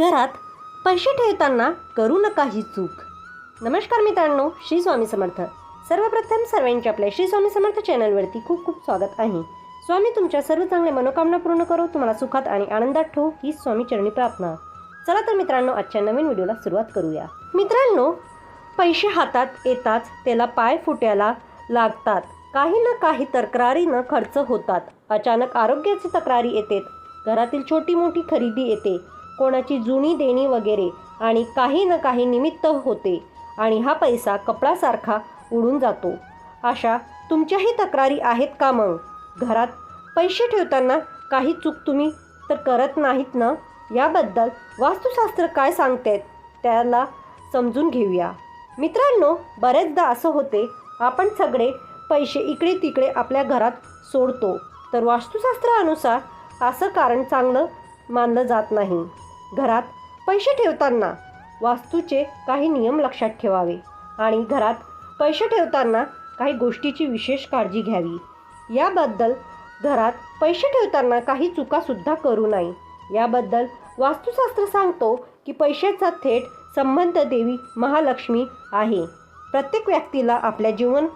घरात पैसे ठेवताना करू नका ही चूक. नमस्कार मित्रांनो श्री स्वामी समर्थ. सर्वप्रथम सर्वांचे आपल्या श्री स्वामी समर्थ चॅनलवरती खूप खूप स्वागत आहे. स्वामी तुमच्या सर्व चांगल्या मनोकामना पूर्ण करो तुम्हाला सुखात आणि आनंदात ठेवू ही स्वामी चरणी प्रार्थना. चला तर मित्रांनो आजच्या नवीन व्हिडिओला सुरुवात करूया. मित्रांनो पैसे हातात येताच त्याला पाय फुट्याला लागतात. काही ना काही तक्रारीनं खर्च होतात. अचानक आरोग्याची तक्रारी येते. घरातील छोटी मोठी खरेदी येते. कोणाची जुनी देणी वगैरे आणि काही ना काही निमित्त होते आणि हा पैसा कपडासारखा उडून जातो. अशा तुमच्याही तक्रारी आहेत का मग? घरात पैसे ठेवताना काही चूक तुम्ही तर करत नाहीत ना? याबद्दल वास्तुशास्त्र काय सांगते त्याला समजून घेऊया. मित्रांनो बरेचदा असं होते आपण सगळे पैसे इकडे तिकडे आपल्या घरात सोडतो. तर वास्तुशास्त्रानुसार असं कारण चांगलं मानलं जात नाही. घरात पैसे ठेवताना वास्तूचे काही नियम लक्षात ठेवावे आणि घरात पैसे ठेवताना काही गोष्टीची विशेष काळजी घ्यावी. याबद्दल घरात पैसे ठेवताना काही चुकासुद्धा करू नये. याबद्दल वास्तुशास्त्र सांगतो की पैशाचा थेट संबंध देवी महालक्ष्मी आहे. प्रत्येक व्यक्तीला आपल्या जीवन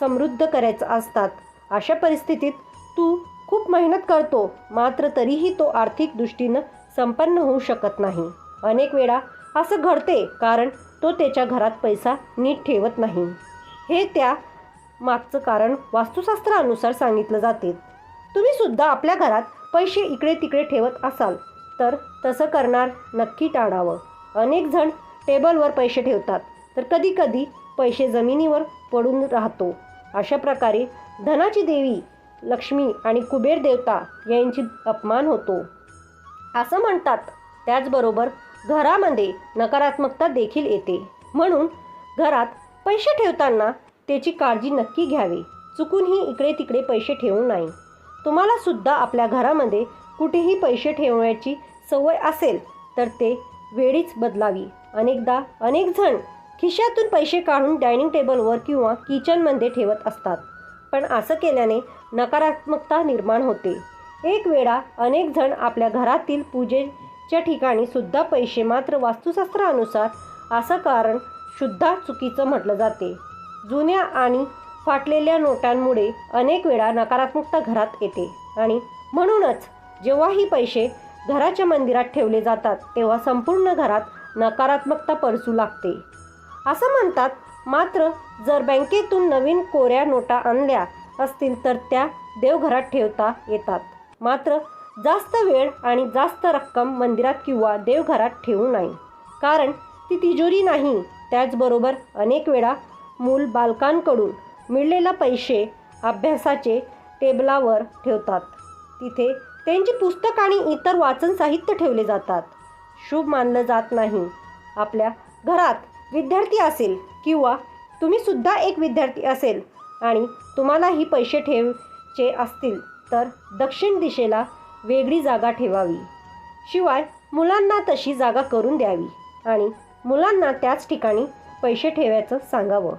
समृद्ध करायचं असतात. अशा परिस्थितीत तू खूप मेहनत करतो मात्र तरीही तो आर्थिक दृष्टीनं संपन्न होऊ शकत नाही. अनेक वेळा असं घडते कारण तो त्याच्या घरात पैसा नीट ठेवत नाही. हे त्या मागचं कारण वास्तुशास्त्रानुसार सांगितलं जाते. तुम्ही सुद्धा आपल्या घरात पैसे इकडे तिकडे ठेवत असाल तर तसं करणार नक्की टाळावं. अनेक जण टेबलवर पैसे ठेवतात तर कधीकधी पैसे जमिनीवर पडून राहतो. अशा प्रकारे धनाची देवी लक्ष्मी आणि कुबेर देवता यांची अपमान होतो. असं म्हणतात. त्याचबरोबर घरामध्ये नकारात्मकता देखील येते. म्हणून घरात पैसे ठेवताना त्याची काळजी नक्की घ्यावी. चुकूनही इकडे तिकडे पैसे ठेवू नाही. तुम्हाला सुद्धा आपल्या घरामध्ये कुठेही पैसे ठेवण्याची सवय असेल तर ते वेळीच बदलावी. अनेकदा अनेक जण खिशातून पैसे काढून डायनिंग टेबलवर किंवा किचनमध्ये ठेवत असतात. पण असं केल्याने नकारात्मकता निर्माण होते. एक वेळा अनेक जण आपल्या घरातील पूजेच्या ठिकाणी सुद्धा पैसे मात्र वास्तुशास्त्रानुसार असं कारण सुद्धा चुकीचं म्हटलं जाते. जुन्या आणि फाटलेल्या नोटांमुळे अनेक वेळा नकारात्मकता घरात येते आणि म्हणूनच जेव्हाही पैसे घराच्या मंदिरात ठेवले जातात तेव्हा संपूर्ण घरात नकारात्मकता परसू लागते. असं म्हणतात मात्र जर बँकेतून नवीन कोऱ्या नोटा आणल्या असतील तर त्या देवघरात ठेवता येतात. मात्र जास्त वेळ आणि जास्त रक्कम मंदिरात किंवा देवघरात ठेवू नये कारण ती तिजोरी नाही. त्याचबरोबर अनेक वेळा मूल बालकांकडून मिळलेला पैसे अभ्यासाचे टेबलावर ठेवतात. तिथे त्यांची पुस्तक आणि इतर वाचन साहित्य ठेवले जातात. शुभ मानलं जात नाही. आपल्या घरात विद्यार्थी असेल किंवा तुम्हीसुद्धा एक विद्यार्थी असेल आणि तुम्हालाही पैसे ठेवचे असतील तर दक्षिण दिशेला वेगळी जागा ठेवावी. शिवाय मुलांना तशी जागा करून द्यावी आणि मुलांना त्याच ठिकाणी पैसे ठेवायचं सांगावं.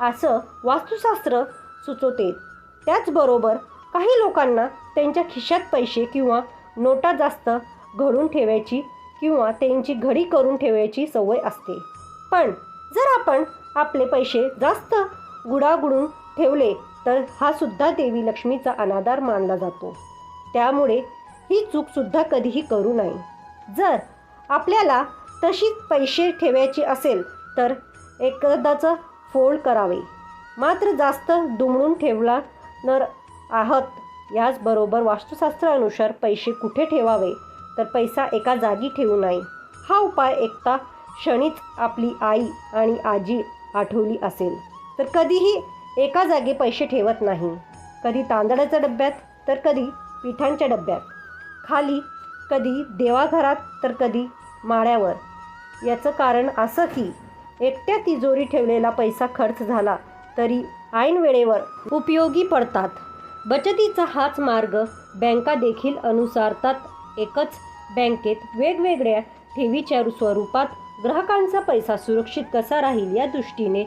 असं वास्तुशास्त्र सुचवते. त्याचबरोबर काही लोकांना त्यांच्या खिशात पैसे किंवा नोटा जास्त घडून ठेवायची किंवा त्यांची घडी करून ठेवायची सवय असते. पण जर आपण आपले पैसे जास्त गुडागुडून ठेवले तर हा सुद्धा देवी लक्ष्मीचा अनादार मानला जातो. त्यामुळे ही चूकसुद्धा कधीही करू नये. जर आपल्याला तशी पैसे ठेवायची असेल तर एकदाचं फोल्ड करावे. मात्र जास्त दुमडून ठेवला नर आहात याचबरोबर वास्तुशास्त्रानुसार पैसे कुठे ठेवावे? तर पैसा एका जागी ठेवू नये. हा उपाय एकता क्षणीच आपली आई आणि आजी आठवली असेल. तर कधीही एका जागी पैसे ठेवत नाही. कधी तांदळाच्या डब्यात तर कधी पिठांच्या डब्यात. खाली कधी देवाघरात तर कधी माळ्यावर. याचं कारण असं की एकट्या तिजोरी ठेवलेला पैसा खर्च झाला तरी ऐन वेळेवर उपयोगी पडतात. बचतीचा हाच मार्ग बँका देखील अनुसारतात. एकच बँकेत वेगवेगळ्या ठेवीच्या स्वरूपात ग्राहकांचा पैसा सुरक्षित कसा राहील या दृष्टीने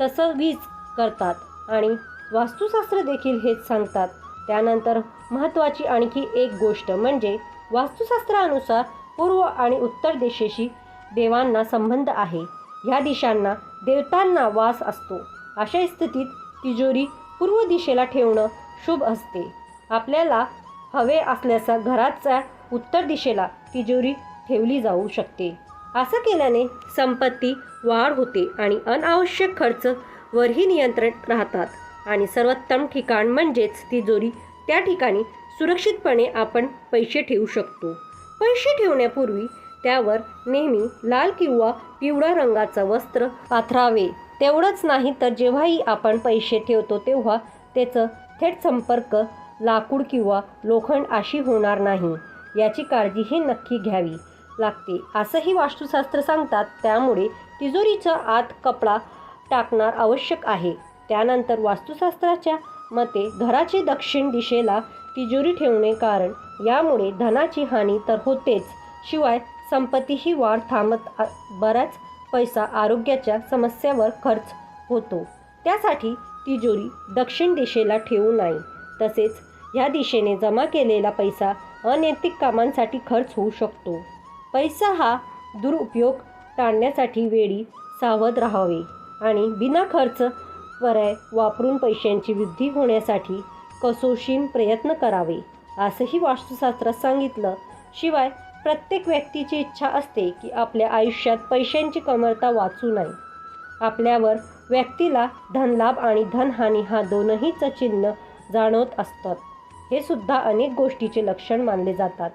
तसं वीज करतात. आणि वास्तुशास्त्र देखील हेच सांगतात. त्यानंतर महत्त्वाची आणखी एक गोष्ट म्हणजे वास्तुशास्त्रानुसार पूर्व आणि उत्तर दिशेशी देवांना संबंध आहे. ह्या दिशांना देवतांना वास असतो. अशा स्थितीत तिजोरी पूर्व दिशेला ठेवणं शुभ असते. आपल्याला हवे असल्याचा घराच्या उत्तर दिशेला तिजोरी ठेवली जाऊ शकते. असं केल्याने संपत्ती वाढ होते आणि अनावश्यक खर्च वरही नियंत्रण राहतात. आणि सर्वोत्तम ठिकाण म्हणजेच तिजोरी त्या ठिकाणी सुरक्षितपणे आपण पैसे ठेवू शकतो. पैसे ठेवण्यापूर्वी त्यावर नेहमी लाल किंवा पिवळ्या रंगाचं वस्त्र पाथरावे. तेवढंच नाही तर जेव्हाही आपण पैसे ठेवतो तेव्हा त्याचं थेट संपर्क लाकूड किंवा लोखंड अशी होणार नाही. याची काळजीही नक्की घ्यावी लागते. असंही वास्तुशास्त्र सांगतात त्यामुळे तिजोरीचा आत कपडा टाकणार आवश्यक आहे. त्यानंतर वास्तुशास्त्राच्या मते घराची दक्षिण दिशेला तिजोरी ठेवणे कारण यामुळे धनाची हानी तर होतेच. शिवाय संपत्तीही वाढ थांबत बराच पैसा आरोग्याच्या समस्यावर खर्च होतो. त्यासाठी तिजोरी दक्षिण दिशेला ठेवू नये तसेच ह्या दिशेने जमा केलेला पैसा अनैतिक कामांसाठी खर्च होऊ शकतो. पैसा हा दुरुपयोग टाळण्यासाठी वेळी सावध राहावे. आणि बिना खर्च पर्याय वापरून पैशांची वृद्धी होण्यासाठी कसोशीन प्रयत्न करावे असंही वास्तुशास्त्रात सांगितलं. शिवाय प्रत्येक व्यक्तीची इच्छा असते की आपल्या आयुष्यात पैशांची कमरता वाचू नये. आपल्यावर व्यक्तीला धनलाभ आणि धनहानी हा दोनहीच चिन्ह जाणवत असतात हे सुद्धा अनेक गोष्टीचे लक्षण मानले जातात.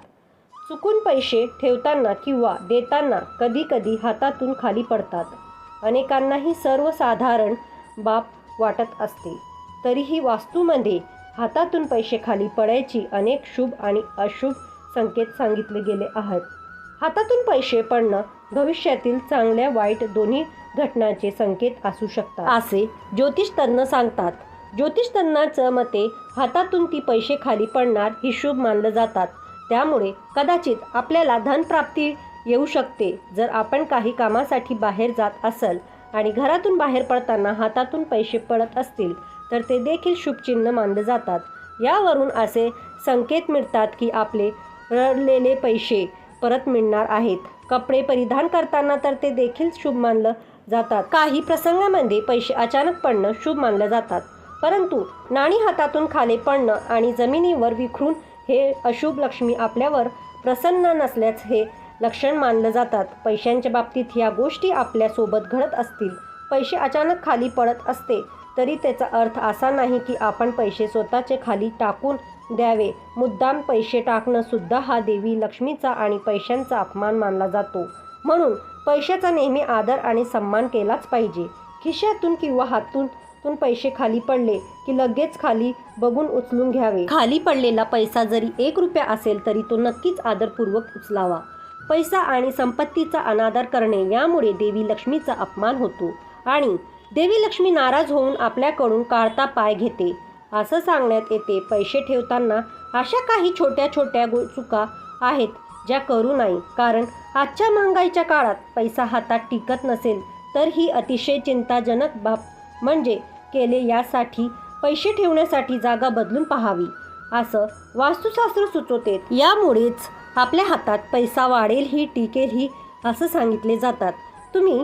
चुकून पैसे ठेवताना किंवा देताना कधीकधी हातातून खाली पडतात. अनेकांना ही सर्वसाधारण बाब वाटत असते तरीही वास्तूमध्ये हातातून पैसे खाली पडायची अनेक शुभ आणि अशुभ संकेत सांगितले गेले आहेत. हातातून पैसे पडणं भविष्यातील चांगल्या वाईट दोन्ही घटनांचे संकेत असू शकतात. असे ज्योतिषतज्ञ सांगतात. ज्योतिषतज्ञाचं मते हातातून ती पैसे खाली पडणार ही शुभ मानलं जातात. त्यामुळे कदाचित आपल्याला धनप्राप्ती येऊ शकते. जर आपण काही कामासाठी बाहेर जात असाल आणि घरातून बाहेर पडताना हातातून पैसे पडत असतील तर ते देखील शुभचिन्ह मानले जातात. यावरून असे संकेत मिळतात की आपले रडलेले पैसे परत मिळणार आहेत. कपडे परिधान करताना तर ते देखील शुभ मानलं जातात. काही प्रसंगामध्ये पैसे अचानक पडणं शुभ मानलं जातात. परंतु नाणी हातातून खाली पडणं आणि जमिनीवर विखरून हे अशुभ लक्ष्मी आपल्यावर प्रसन्न नसल्यास हे लक्षण मानलं जातात. पैशांच्या बाबतीत ह्या गोष्टी आपल्यासोबत घडत असतील. पैसे अचानक खाली पडत असते तरी त्याचा अर्थ असा नाही की आपण पैसे स्वतःचे खाली टाकून द्यावे. मुद्दाम पैसे टाकणं सुद्धा हा देवी लक्ष्मीचा आणि पैशांचा अपमान मानला जातो. म्हणून पैशाचा नेहमी आदर आणि सन्मान केलाच पाहिजे. खिशातून किंवा हातून तून पैसे खाली पडले की लगेच खाली बघून उचलून घ्यावे. खाली पडलेला पैसा जरी एक रुपया असेल तरी तो नक्कीच आदरपूर्वक उचलावा. पैसा आणि संपत्तीचा अनादर करणे यामुळे देवी लक्ष्मीचा अपमान होतो आणि देवी लक्ष्मी नाराज होऊन आपल्याकडून काढता पाय घेते. असं सांगण्यात येते पैसे ठेवताना अशा काही छोट्या छोट्या गो चुका आहेत ज्या करू नाही. कारण आजच्या महागाईच्या काळात पैसा हातात टिकत नसेल तर ही अतिशय चिंताजनक बाब म्हणजे केले यासाठी पैसे ठेवण्यासाठी जागा बदलून पाहावी असं वास्तुशास्त्र सुचवते. यामुळेच आपल्या हातात पैसा वाढेल ही टिकेल ही असं सांगितले जातात. तुम्ही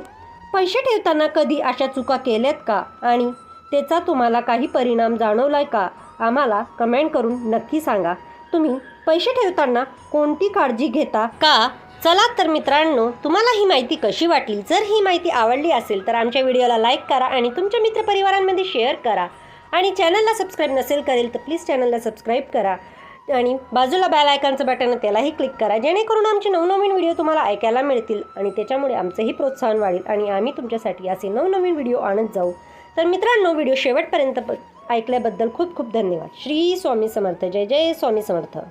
पैसे ठेवताना कधी अशा चुका केल्यात का? आणि त्याचा तुम्हाला काही परिणाम जाणवलाय का? आम्हाला कमेंट करून नक्की सांगा. तुम्ही पैसे ठेवताना कोणती काळजी घेता का? चला तर मित्रांनो तुम्हाला ही माहिती कशी वाटली? जर ही माहिती आवडली असेल तर आमच्या व्हिडिओला लाईक करा आणि तुमच्या मित्रपरिवारांमध्ये शेअर करा. आणि चॅनलला सबस्क्राईब नसेल करेल तर प्लीज चॅनलला सबस्क्राईब करा. आणि बाजूला बॅल आयकॉनचं बटन त्यालाही क्लिक करा. जेणेकरून आमचे नवनवीन व्हिडिओ तुम्हाला ऐकायला मिळतील आणि त्याच्यामुळे आमचंही प्रोत्साहन वाढेल आणि आम्ही तुमच्यासाठी असे नवनवीन व्हिडिओ आणत जाऊ. तर मित्रांनो व्हिडिओ शेवटपर्यंत ऐकल्याबद्दल खूप खूप धन्यवाद. श्री स्वामी समर्थ. जय जय स्वामी समर्थ.